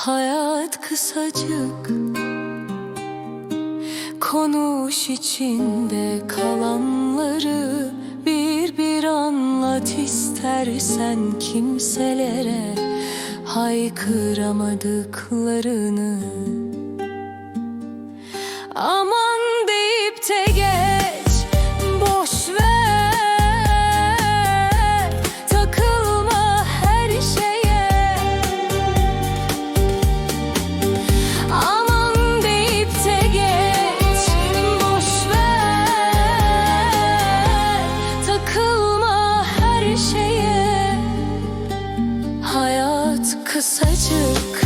Hayat kısacık. Konuş içinde kalanları Bir bir anlat istersen kimselere. Haykıramadıklarını Hayat kısacık.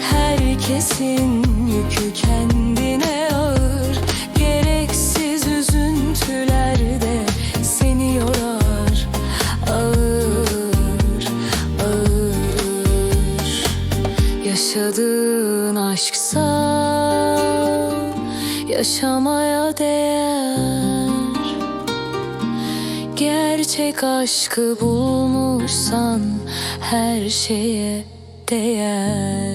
Herkesin yükü kendine ağır. Gereksiz üzüntüler de seni yorar. Ağır, ağır. Yaşadığın aşksa yaşamaya değer. Gerçek aşkı bulmuşsan her şeye değer